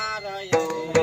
केले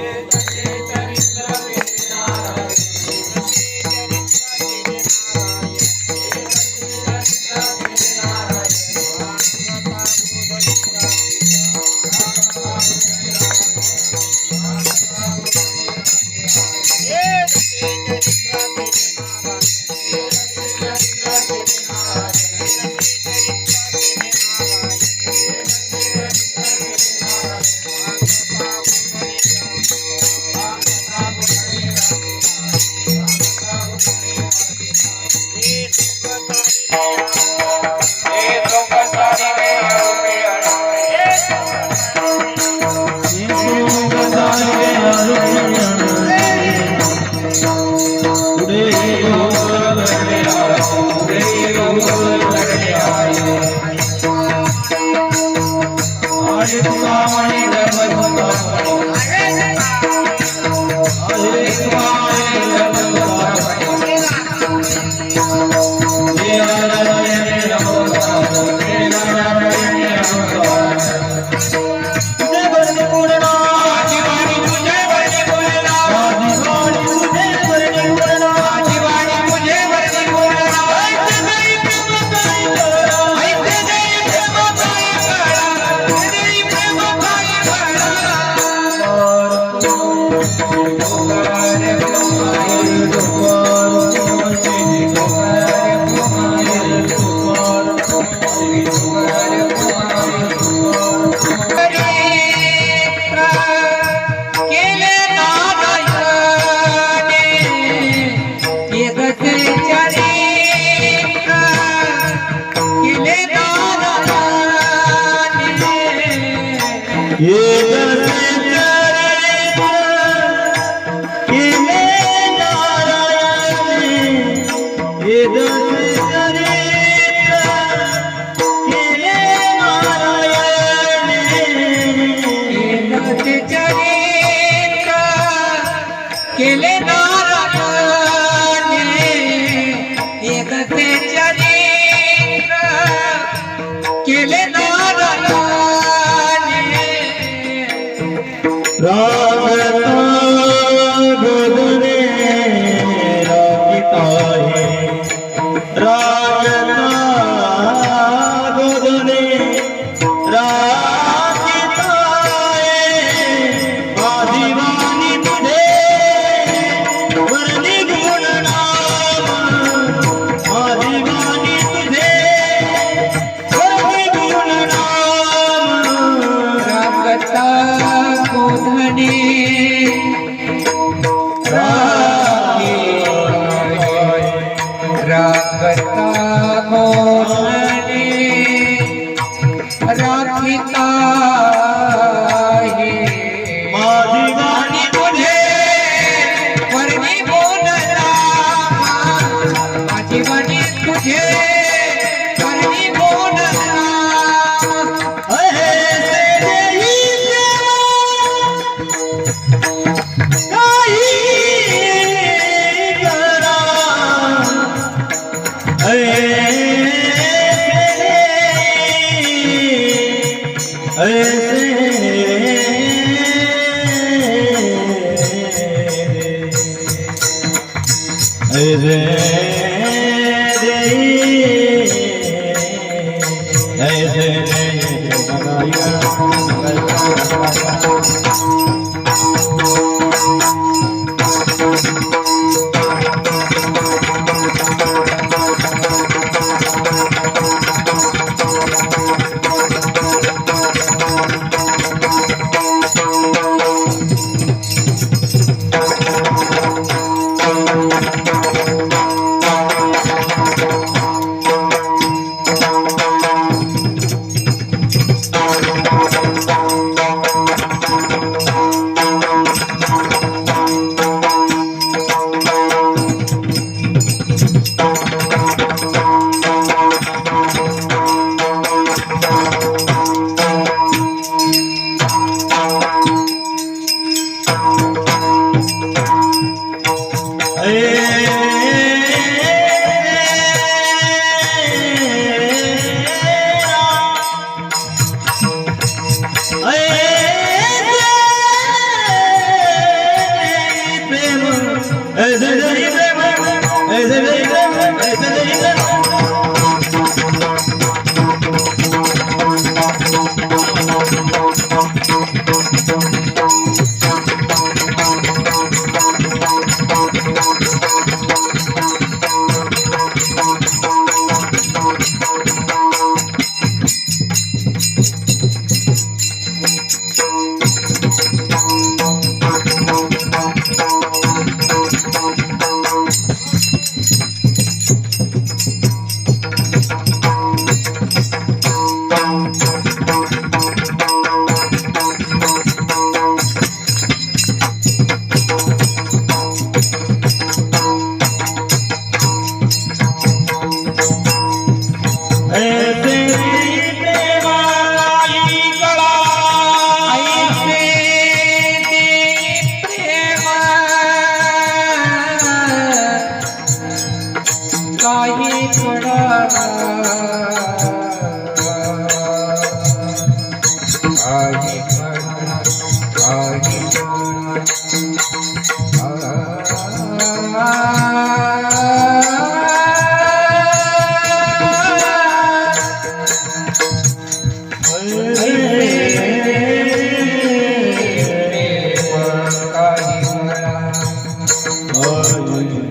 प्रेम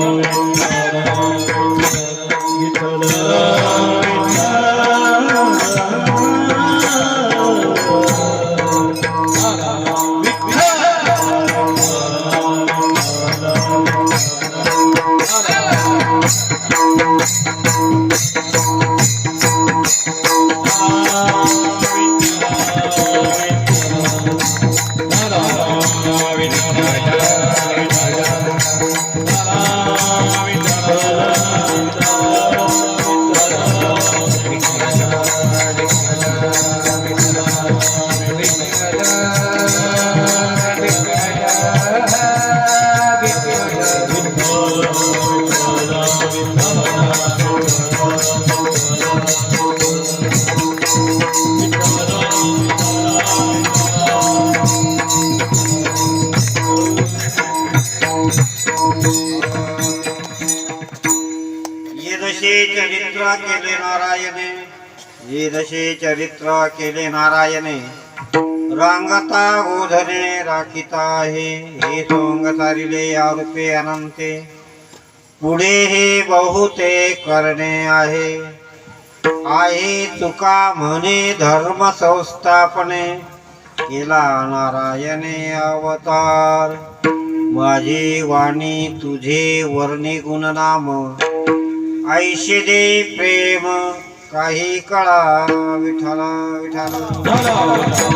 ये ये जसे चरित्र केले नारायणे. रांगता गोधने राखिता आहे हे सोंग सारिले आरोपे अनंते. पुढे हे बहुते करणे आहे. आहे तुका म्हणे धर्म संस्थापने. केला नारायणे अवतार. माझी वाणी तुझे वर्णी गुणनाम. ऐशे दे प्रेम. काही कळा विठाला विठाला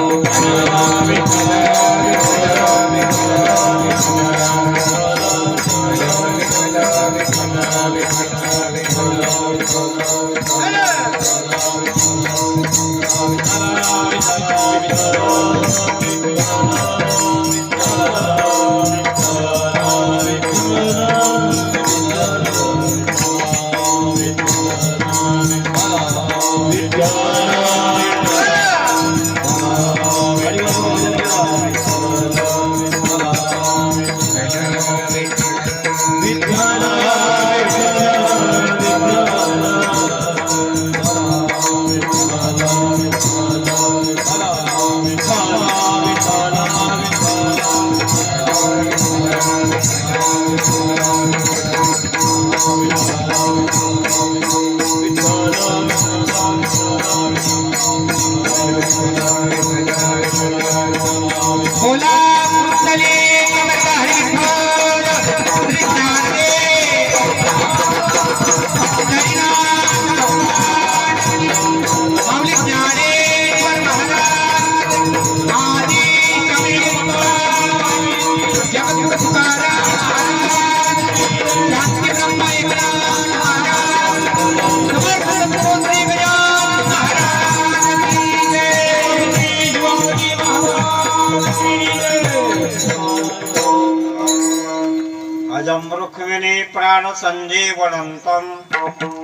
सञ्जीवनन्तं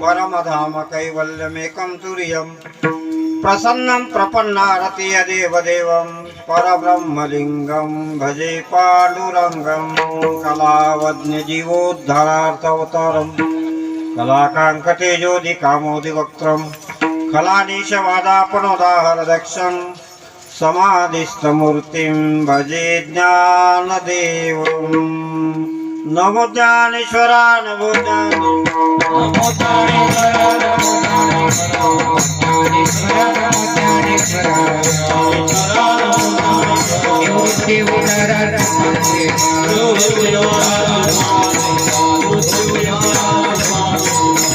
परमधाम कैवल्यमेकं तुर्यम्। प्रसन्नं प्रपन्नारति यदेवदेवं परब्रह्मलिङ्गं भजे पाण्डुरङ्गं कलावज्ञजीवोद्धारार्थवतारम्। कलाकाङ्कतेजोदिकामोदिवक्त्रं कलानीशवादापणोदाहरदक्षं समाधिस्थमूर्तिं भजे ज्ञानदेवम्। নভোচানেশ্বরা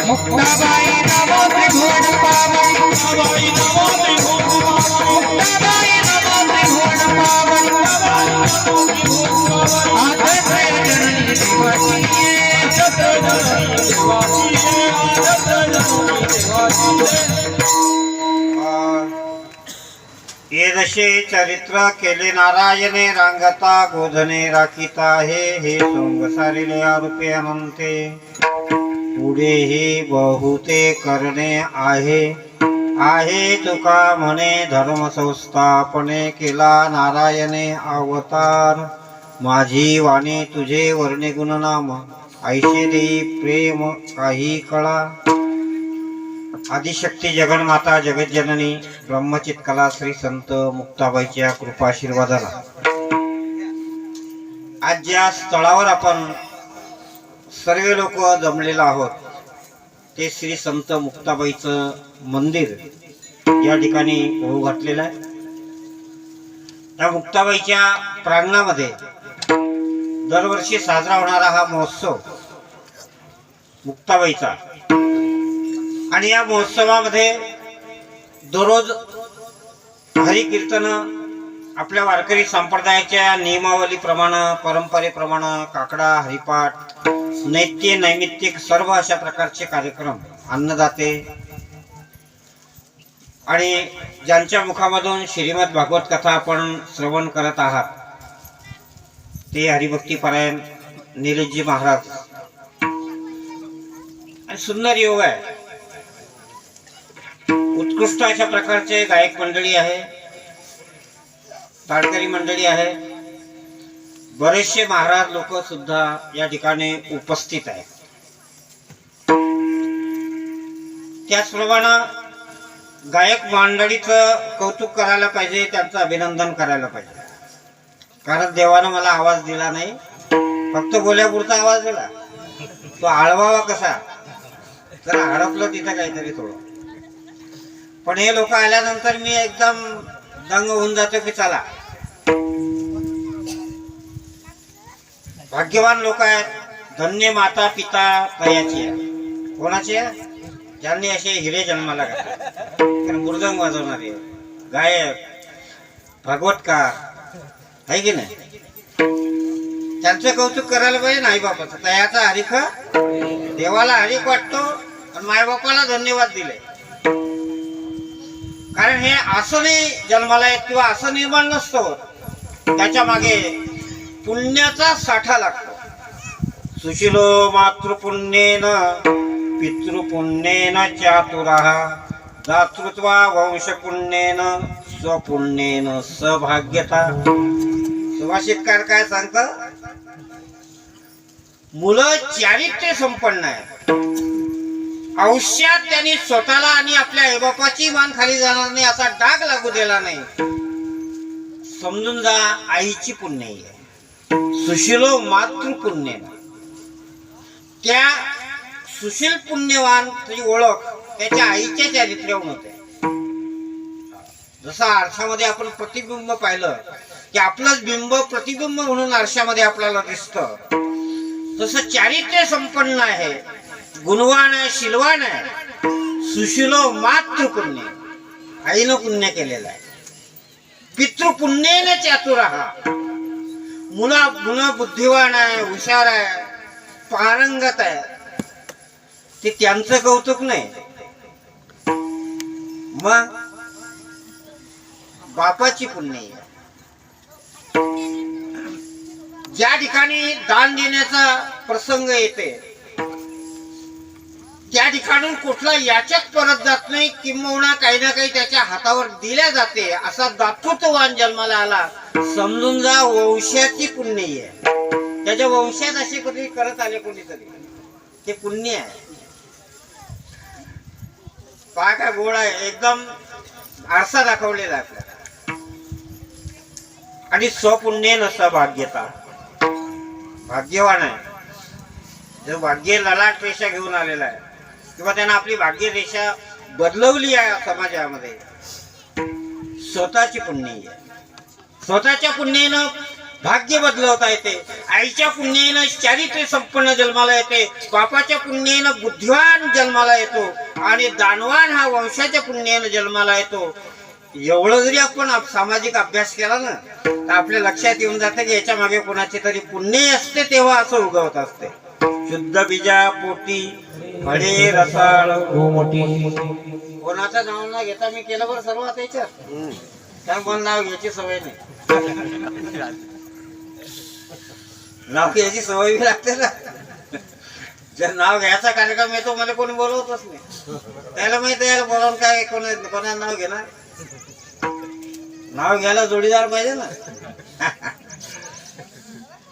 মুক্তাবাই নম ত্রিভুবন येदशे चरित्र केले नारायणे रांगता गोधने राखिता हे हे सोंग सारिले आरोपे अनंते. पुढेही बहुते करणे आहे आहे तुका म्हणे धर्म संस्थापने केला नारायणे अवतार. माझी वाणी तुझे वर्णे गुणनाम ऐशे प्रेम काही कळा. आदिशक्ती जगन्माता जगज्जननी ब्रह्मचित कला श्री संत मुक्ताबाईच्या कृपाशीर्वादाला. आज ज्या स्थळावर आपण सर्व लोक जमलेलो आहोत ते श्री संत मुक्ताबाईचं मंदिर या ठिकाणी होऊ घातलेलं आहे. त्या मुक्ताबाईच्या प्रांगणामध्ये दरवर्षी साजरा होणारा हा महोत्सव मुक्ताबाईचा आणि या महोत्सवामध्ये दररोज हरिकीर्तन आपल्या वारकरी संप्रदायाच्या नियमावलीप्रमाणे परंपरेप्रमाणे काकडा हरिपाठ नैत्य नैमित्तिक सर्व अशा प्रकारचे कार्यक्रम अन्नदाते आणि ज्यांच्या मुखामधून श्रीमद भागवत कथा आपण श्रवण करत आहात ते हरिभक्ती परायण महाराज. आणि सुंदर योग आहे. उत्कृष्ट अशा प्रकारचे गायक मंडळी आहे. ताडकरी मंडळी आहे. बरेचसे महाराज लोक सुद्धा या ठिकाणी उपस्थित आहेत. त्याचप्रमाणे गायक मंडळीचं कौतुक करायला पाहिजे त्यांचं अभिनंदन करायला पाहिजे. कारण देवानं मला आवाज दिला नाही. फक्त बोल्यापुरता आवाज दिला. तो आळवावा कसा? तर हडपलं तिथं काहीतरी थोडं. पण हे लोक आल्यानंतर मी एकदम दंग होऊन जातो की चला. भाग्यवान लोक आहेत. धन्य माता पिता दयाची आहे कोणाची आहे ज्यांनी असे हिरे जन्माला घातले. मृदंग वाजवणारे गायक भागवतकार आहे की नाही? त्यांचं कौतुक करायला पाहिजे नाही बापाचं तयाचा हरिख देवाला हरिक वाटतो आणि मायबापाला धन्यवाद दिले कारण हे असं नाही जन्माला येत किंवा असं निर्माण नसतो त्याच्यामागे पुण्याचा साठा लागतो. सुशिलो मातृपुण्येन पितृपुण्येन चातुरा दातृत्वा वंशपुण्येन स्वपुण्येन सभाग्यता. सुभाषितकार काय सांगतात मुलं चारित्र्य संपन्न आहे आयुष्यात त्यांनी स्वतःला आणि आपल्या आईबापाची मान खाली जाणार नाही असा डाग लागू दिला नाही. समजून जा आईची पुण्य आहे. सुशिलो मातृ पुण्य त्या सुशील पुण्यवान तुझी ओळख त्याच्या आईच्या चारित्र्यावरून होते. जसं आरशामध्ये आपण प्रतिबिंब पाहिलं की आपलंच बिंब प्रतिबिंब म्हणून आरशामध्ये आपल्याला दिसत. तसं चारित्र्य संपन्न आहे. गुणवान आहे शिलवान आहे सुशिलो मातृ पुण्य आईनं पुण्य केलेलं आहे. पितृपुण्येने चातुर हा मुला मुलं बुद्धिवान आहे हुशार आहे पारंगत आहे. ते त्यांचं कौतुक नाही. मग बापाची पुण्य आहे. ज्या ठिकाणी दान देण्याचा प्रसंग येते त्या ठिकाणून कुठला याच्यात परत जात नाही किंबहुना काही ना काही त्याच्या हातावर दिल्या जाते असा दातृत्ववान जन्माला आला. समजून जा वंशाची पुण्य आहे. त्याच्या वंशात असे कधी करत आले कोणीतरी. ते पुण्य आहे. पहा काय गोड आहे. एकदम आरसा दाखवलेला आहे आपल्याला. आणि स्वपुण्य नसता भाग्यता भाग्यवान आहे. जो भाग्य ललाट रेषा घेऊन आलेला आहे. किंवा त्यांना आपली भाग्यरेषा बदलवली आहे समाजामध्ये. स्वतःची पुण्य आहे. स्वतःच्या पुण्यानं भाग्य बदलवता येते. आईच्या पुण्यानं चारित्र्य संपन्न जन्माला येते. बापाच्या पुण्यानं बुद्धिवान जन्माला येतो. आणि दानवान हा वंशाच्या पुण्यानं जन्माला येतो. एवढं जरी आपण सामाजिक अभ्यास केला ना तर आपल्या लक्षात येऊन जातं की याच्या मागे कोणाचे तरी पुण्य असते तेव्हा असं उगवत असते. शुद्ध बीजा पोटी फळे रसाळ. कोणाचं नाव न घेता मी केलं बरं सर्व आता याच्यात. त्या मला नाव घ्यायची सवय नाही. नाव घ्यायची सवय बी लागते ना. जर नाव घ्यायचा कार्यक्रम येतो मला कोणी बोलवतच नाही. त्याला माहिती आहे याला बोलावून काय कोणा कोणा नाव घेणार? नाव घ्यायला जोडीदार पाहिजे ना.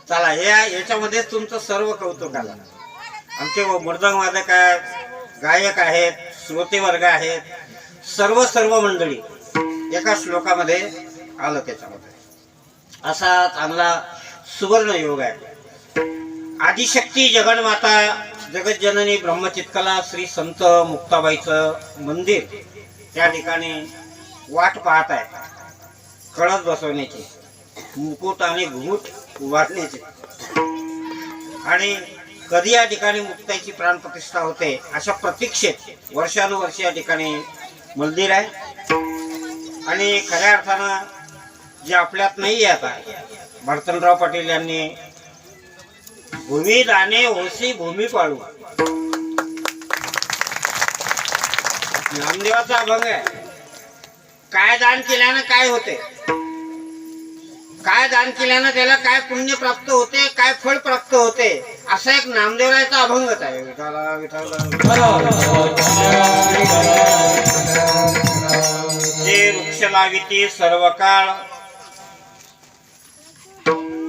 चला या याच्यामध्ये तुमचं सर्व कौतुक आलं. आमचे मृदंग वादक आहेत गायक आहेत श्रोते वर्ग आहेत सर्व सर्व मंडळी एका श्लोकामध्ये आलं त्याच्यामध्ये. असा चांगला सुवर्ण योग आहे. आदिशक्ती जगन्माता जगज्जननी ब्रह्मचितकला श्री संत मुक्ताबाईचं मंदिर त्या ठिकाणी वाट पाहत आहे. कळस बसवण्याची मुकुट आणि घुमुट उभारण्याची. आणि कधी या ठिकाणी मुक्ताईची प्राणप्रतिष्ठा होते अशा प्रतीक्षेत वर्षानुवर्ष या ठिकाणी मंदिर आहे. आणि खऱ्या अर्थानं जे आपल्यात नाही आहे आता भरतनराव पाटील यांनी भूमी दाने होसी भूमी पाळू नामदेवाचा अभंग आहे. काय दान केल्यानं काय होते? काय दान केल्यानं त्याला काय पुण्य प्राप्त होते काय फळ प्राप्त होते असा एक नामदेवरायचा अभंगच आहे. विठाला विठाला जे वृक्ष लाविती सर्व काळ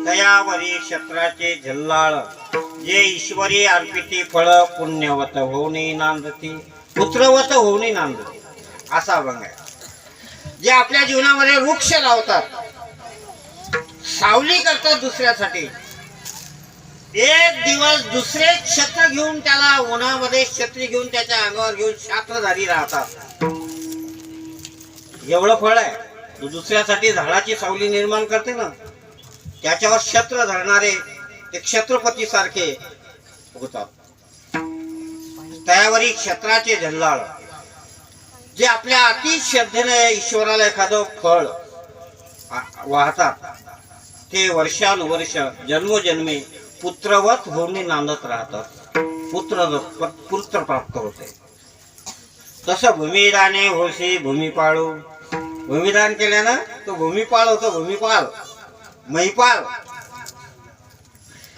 दयावरी क्षेत्राचे झल्लाळ जे ईश्वरी अर्पिती फळ पुण्यवत होऊनी नांदती पुत्रवत होऊनी नांदती. असा अभंग आहे. जे आपल्या जीवनामध्ये वृक्ष लावतात सावली करतात दुसऱ्यासाठी. एक दिवस दुसरे छत्र घेऊन त्याला उन्हामध्ये छत्री घेऊन त्याच्या अंगावर घेऊन शात्रधारी राहतात. एवढं फळ आहे. तू दुसऱ्यासाठी झाडाची सावली निर्माण करते ना त्याच्यावर छत्र धरणारे ते छत्रपती सारखे होतात. त्यावरी क्षेत्राचे झल्लाळ जे आपल्या अति श्रद्धेने ईश्वराला एखादं फळ वाहतात. ते वर्षानुवर्ष जन्मोजन्मी पुत्रवत होऊन नांदत राहतात. पुत्र पुत्र प्राप्त होते. तसं भूमिदाने होशी भूमिपाळू भूमिदान केल्यानं तो भूमिपाळ होतो भूमिपाल. महिपाल.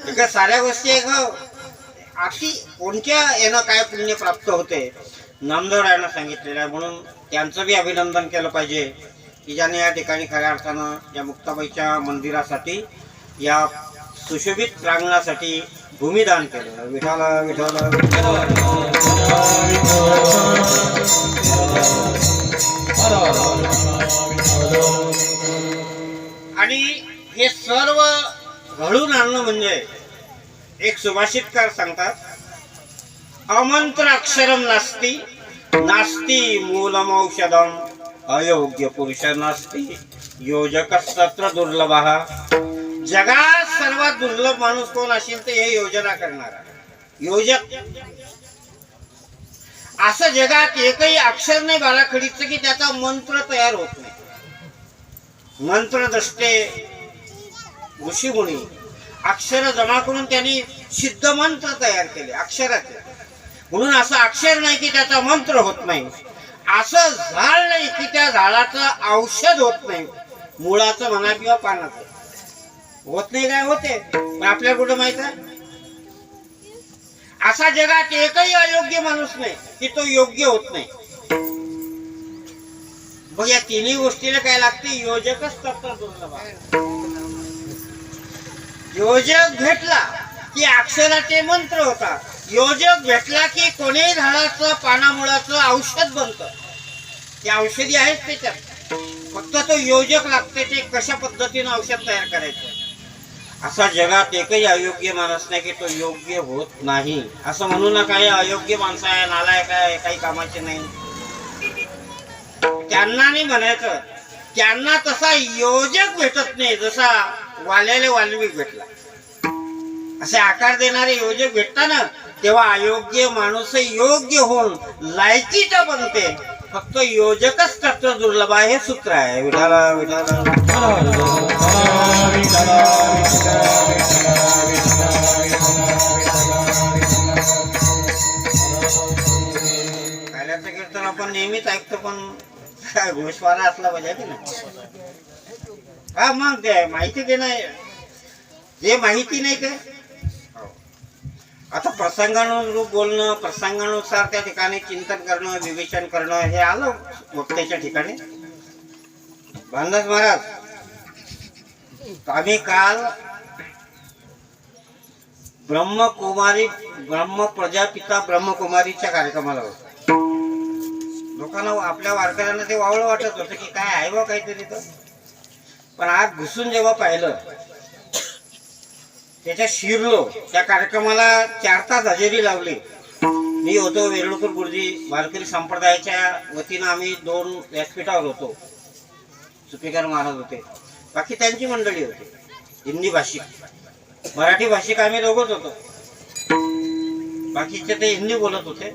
एका साऱ्या गोष्टी एक अशी कोणत्या यानं काय पुण्य प्राप्त होते? नामदेवरायानं सांगितलेलं आहे म्हणून त्यांचं बी अभिनंदन केलं पाहिजे. की ज्याने या ठिकाणी खऱ्या अर्थानं या मुक्ताबाईच्या मंदिरासाठी या सुशोभित प्रांगणासाठी भूमिदान केलं. विठाला विठाला आणि हे सर्व घडून आणणं म्हणजे एक सुभाषितकार सांगतात अमंत्र अक्षरम नास्ती नास्ती मूलमौषधम. अयोग्य पुरुष योजक सत्र दुर्लभ. जगात सर्वात दुर्लभ माणूस कोण असेल तर हे योजना करणारा योजक. असं जगात एकही अक्षर नाही बाळाखडीचं की त्याचा मंत्र तयार होत नाही. मंत्र दृष्टे ऋषीमुनी अक्षर जमा करून त्यांनी सिद्ध मंत्र तयार केले अक्षराचे. म्हणून असं अक्षर नाही की त्याचा मंत्र होत नाही. असं झाड त्या झाडाचं औषध होत नाही. मुळाचं म्हणा किंवा पानाचं. होत नाही काय होते? पण आपल्याला कुठं माहीत आहे? असा जगात एकही अयोग्य माणूस नाही की तो योग्य होत नाही. मग या तिन्ही गोष्टीला काय लागते? योजकच तत्व योजक भेटला की अक्षराचे मंत्र होतात. योजक भेटला की कोणीही झाडाचं पानामुळाचं औषध बनतं. ते औषधी आहेत त्याच्यात फक्त तो योजक लागते ते कशा पद्धतीनं औषध तयार करायचं? असा जगात एकही अयोग्य माणूस नाही की तो योग्य होत नाही. असं म्हणू नका हे अयोग्य माणसं आहे नालायक आहे काही कामाचे नाही. त्यांना नाही म्हणायचं. त्यांना तसा योजक भेटत नाही जसा वाल्याला वाल्मिक भेटला. असे आकार देणारे योजक भेटताना तेव्हा अयोग्य माणूस योग्य होऊन लायकीचा बनते. फक्त योजकच तत्व दुर्लभ आहे हे सूत्र आहे. विठाला विठाला. पहिल्याचं कीर्तन आपण नेहमीच ऐकतो पण काय घोषवारा असला पाहिजे की नाही? हा मग ते माहिती देणं जे माहिती नाही काय आता प्रसंगानुरूप बोलणं प्रसंगानुसार त्या ठिकाणी चिंतन करणं विवेचन करणं हे आलं वक्त्याच्या ठिकाणी? भानदास महाराज आम्ही काल ब्रह्मकुमारी ब्रह्म प्रजापिता ब्रह्मकुमारीच्या कार्यक्रमाला होतो. लोकांना आपल्या वारकऱ्यांना ते वावळं वाटत होतं की काय आहे बा काहीतरी तर. पण आज घुसून जेव्हा पाहिलं त्याच्यात शिरलो. त्या कार्यक्रमाला चार तास हजेरी लावली. मी होतो वेरुळकर गुरुजी वारकरी संप्रदायाच्या वतीनं आम्ही दोन व्यासपीठावर होतो. सुपेकर महाराज होते. बाकी त्यांची मंडळी होती. हिंदी भाषिक. मराठी भाषिक आम्ही दोघंच होतो. बाकीचे ते हिंदी बोलत होते.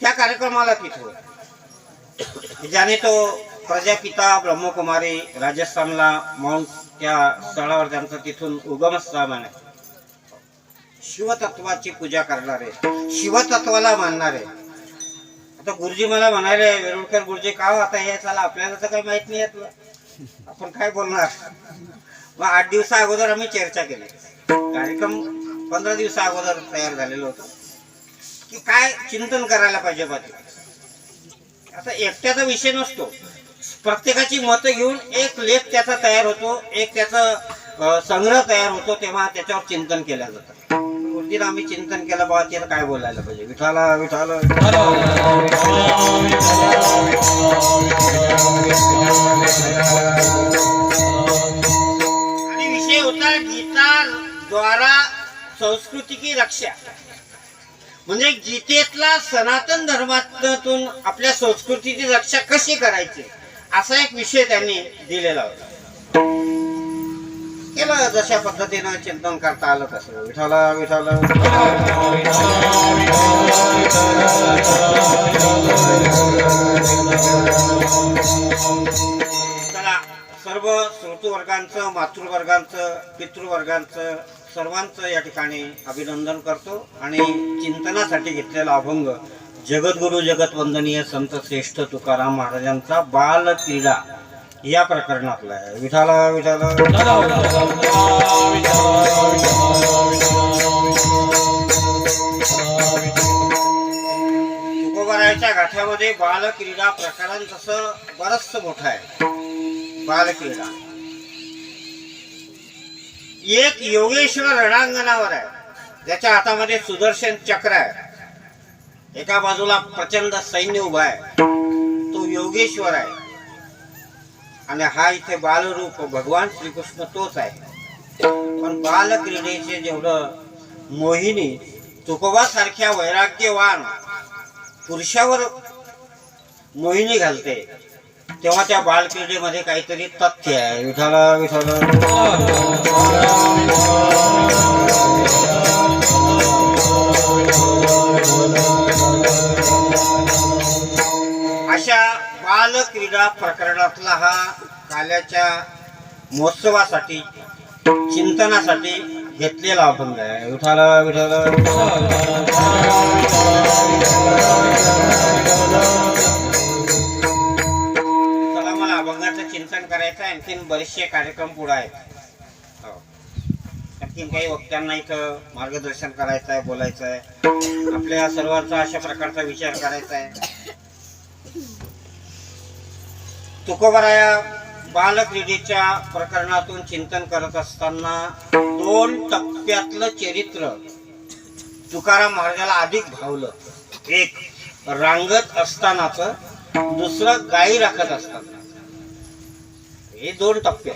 त्या कार्यक्रमाला तिथं ज्याने तो प्रजापिता ब्रह्मकुमारी राजस्थानला माउंट त्या स्थळावर त्यांचं तिथून उगमस्थान आहे. शिवतत्वाची पूजा करणारे शिवतत्वाला मानणारे. आता गुरुजी मला म्हणाले वेरुळकर गुरुजी का हो आता हे चला आपल्याला तर काही माहीत नाही येत आपण काय बोलणार? मग आठ दिवसा अगोदर आम्ही चर्चा केली. कार्यक्रम पंधरा दिवसा अगोदर तयार झालेलो होतो. की काय चिंतन करायला पाहिजे बाकी आता एकट्याचा विषय नसतो. प्रत्येकाची मतं घेऊन एक लेख त्याचा तयार होतो एक त्याचा संग्रह तयार होतो तेव्हा त्याच्यावर चिंतन केलं जातं. मूर्तीला आम्ही चिंतन केलं बाबा त्याला काय बोलायला पाहिजे? विठाला विठाला आणि विषय होता गीता द्वारा संस्कृतीची रक्षा. म्हणजे गीतेतला सनातन धर्मातून आपल्या संस्कृतीची रक्षा कशी करायची? असा एक विषय त्यांनी दिलेला होता. केलं जशा पद्धतीनं चिंतन करता आलं तसं. विठाला विठाला चला सर्व श्रोतृवर्गांचं मातृवर्गांचं पितृवर्गांचं सर्वांचं या ठिकाणी अभिनंदन करतो आणि चिंतनासाठी घेतलेला अभंग जगद्गुरु जगतवंदनीय संत श्रेष्ठ तुकाराम महाराजांचा बाल क्रीडा या प्रकरणातला आहे. विठाला विठाला तुकोबारायच्या गाठ्यामध्ये बालक्रीडा प्रकरण तसं बरच मोठं आहे. बालक्रीडा एक योगेश्वर रणांगणावर आहे. ज्याच्या हातामध्ये सुदर्शन चक्र आहे. एका बाजूला प्रचंड सैन्य उभा आहे. तो योगेश्वर आहे. आणि हा इथे बालरूप भगवान श्रीकृष्ण तोच आहे. पण बालक्रीडेचे जेवढं मोहिनी तुकोबासारख्या वैराग्यवान पुरुषावर मोहिनी घालते तेव्हा त्या बालक्रीडेमध्ये काहीतरी तथ्य आहे. विठाला विठाला काल क्रीडा प्रकरणातला हा काल्याच्या महोत्सवासाठी चिंतनासाठी घेतलेला अभंग आहे. विठाला विठाला चला मला अभंगाचं चिंतन करायचं आहे. आणखीन बरेचसे कार्यक्रम पुढे आहेत. हो. आणखीन काही वक्त्यांना इथं मार्गदर्शन करायचं आहे बोलायचं आहे आपल्या सर्वांचा अशा प्रकारचा विचार करायचा आहे तुकोबराया बालक्रीडेच्या प्रकरणातून चिंतन करत असताना दोन टप्प्यातलं चरित्र तुकाराम महाराजाला अधिक भावलं. एक रांगत असतानाच दुसरं गाई राखत असताना. हे दोन टप्पे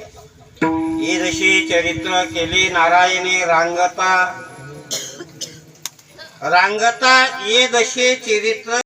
हे जशी चरित्र केली नारायणी रांगता. रांगता ये दशे चरित्र